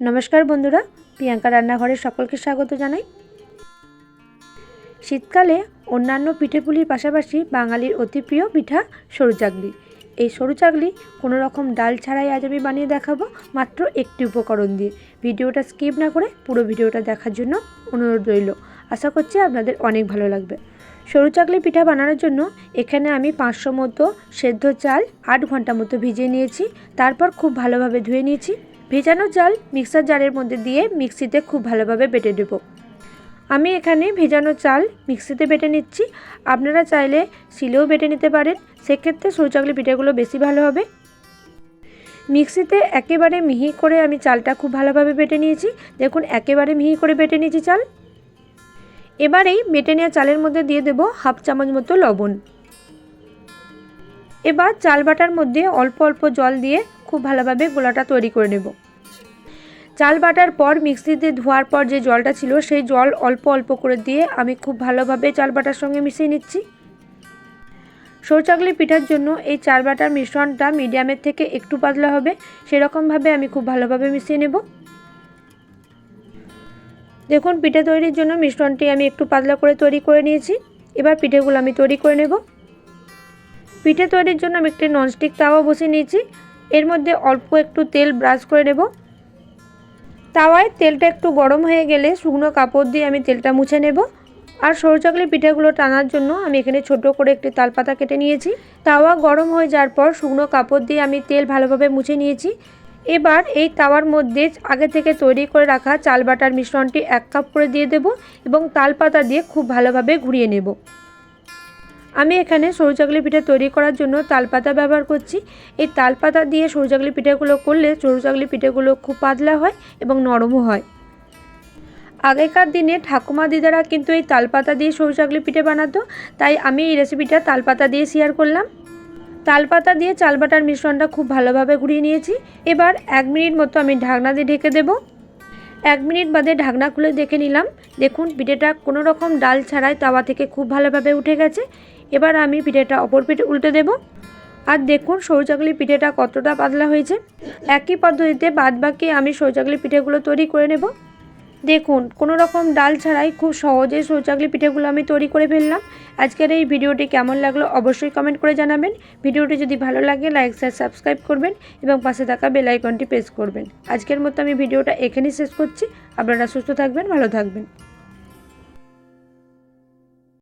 নমস্কার বন্ধুরা, প্রিয়াঙ্কা রান্নাঘরে সকলকে স্বাগত জানাই। শীতকালে অন্যান্য পিঠেপুলির পাশাপাশি বাঙালির অতি প্রিয় পিঠা সরু চাকলি। এই সরু চাকলি কোনো রকম ডাল ছাড়াই আজ আমি বানিয়ে দেখাবো মাত্র একটি উপকরণ দিয়ে। ভিডিওটা স্কিপ না করে পুরো ভিডিওটা দেখার জন্য অনুরোধ রইল। আশা করছি আপনাদের অনেক ভালো লাগবে। সরু চাকলি পিঠা বানানোর জন্য এখানে আমি পাঁচশো মতো সেদ্ধ চাল, আট ঘণ্টা মতো ভিজিয়ে নিয়েছি। তারপর খুব ভালোভাবে ধুয়ে নিয়েছি। ভেজানো চাল মিক্সার জারের মধ্যে দিয়ে মিক্সিতে খুব ভালোভাবে বেটে দেব আমি এখানে ভেজানো চাল মিক্সিতে বেটে নিচ্ছি। আপনারা চাইলে শিলেও বেটে নিতে পারেন। সেক্ষেত্রে সরু চাকলি পিঠাগুলো বেশি ভালো হবে। মিক্সিতে একেবারে মিহি করে আমি চালটা খুব ভালোভাবে বেটে নিয়েছি। দেখুন, একেবারে মিহি করে বেটে নিয়েছি চাল। এবারেই বেটে নেওয়া চালের মধ্যে দিয়ে দেব হাফ চামচ মতো লবণ। এবার চাল বাটার মধ্যে অল্প অল্প জল দিয়ে খুব ভালোভাবে গোলাটা তৈরি করে নেব। চাল বাটার পর মিক্সিতে ধোয়ার পর যে জলটা ছিল, সেই জল অল্প অল্প করে দিয়ে আমি খুব ভালোভাবে চাল বাটার সঙ্গে মিশিয়ে নিচ্ছি। সৌচাগলি পিঠার জন্য এই চাল বাটার মিশ্রণটা মিডিয়ামের থেকে একটু পাতলা হবে, সেরকমভাবে আমি খুব ভালোভাবে মিশিয়ে নেব। দেখুন, পিঠে তৈরির জন্য মিশ্রণটি আমি একটু পাতলা করে তৈরি করে নিয়েছি। এবার পিঠেগুলো আমি তৈরি করে নেব। পিঠে তৈরির জন্য আমি একটি ননস্টিক তাওয়া বসিয়ে নিয়েছি। এর মধ্যে অল্প একটু তেল ব্রাশ করে নেব। তাওয়ায় তেলটা একটু গরম হয়ে গেলে শুকনো কাপড় দিয়ে আমি তেলটা মুছে নেব। আর সরু চাকলি পিঠেগুলো টানার জন্য আমি এখানে ছোট করে একটি তালপাতা কেটে নিয়েছি। তাওয়া গরম হয়ে যাওয়ার পর শুকনো কাপড় দিয়ে আমি তেল ভালোভাবে মুছে নিয়েছি। এবার এই তাওয়ার মধ্যে আগে থেকে তৈরি করে রাখা চাল বাটার মিশ্রণটি এক কাপ করে দিয়ে দেব এবং তালপাতা দিয়ে খুব ভালোভাবে ঘুরিয়ে নেব। আমি এখানে সরু চাকলি পিঠা তৈরি করার জন্য তালপাতা ব্যবহার করছি। এই তালপাতা দিয়ে সরু চাকলি পিঠাগুলো করলে সরু চাকলি পিঠাগুলো খুব পাতলা হয় এবং নরমও হয়। আগেকার দিনে ঠাকুমা দিদারা কিন্তু এই তালপাতা দিয়ে সরু চাকলি পিঠে বানাতো, তাই আমি এই রেসিপিটা তালপাতা দিয়ে শেয়ার করলাম। তালপাতা দিয়ে চালবাটার মিশ্রণটা খুব ভালোভাবে ঘুরিয়ে নিয়েছি। এবার এক মিনিট মতো আমি ঢাকনা দিয়ে ঢেকে দেব। এক মিনিট বাদে ঢাকনা খুলে দেখে নিলাম। দেখুন, পিঠেটা কোনো রকম ডাল ছাড়াই তাওয়া থেকে খুব ভালোভাবে উঠে গেছে। এবার আমি পিঠেটা অপর পিঠে উল্টে দেব। আর দেখুন সৌচাকলি পিঠেটা কতটা পাতলা হয়েছে। একই পদ্ধতিতে বাদ বাকি আমি সৌচাকলি পিঠেগুলো তৈরি করে নেব। দেখুন কোনো রকম ডাল ছাড়াই খুব সহজে সৌচাকলি পিঠেগুলো আমি তৈরি করে ফেললাম। আজকের এই ভিডিওটি কেমন লাগল অবশ্যই কমেন্ট করে জানাবেন। ভিডিওটি যদি ভালো লাগে লাইক শেয়ার সাবস্ক্রাইব করবেন এবং পাশে থাকা বেল আইকনটি প্রেস করবেন। আজকের মতো আমি ভিডিওটা এখানেই শেষ করছি। আপনারা সুস্থ থাকবেন, ভালো থাকবেন।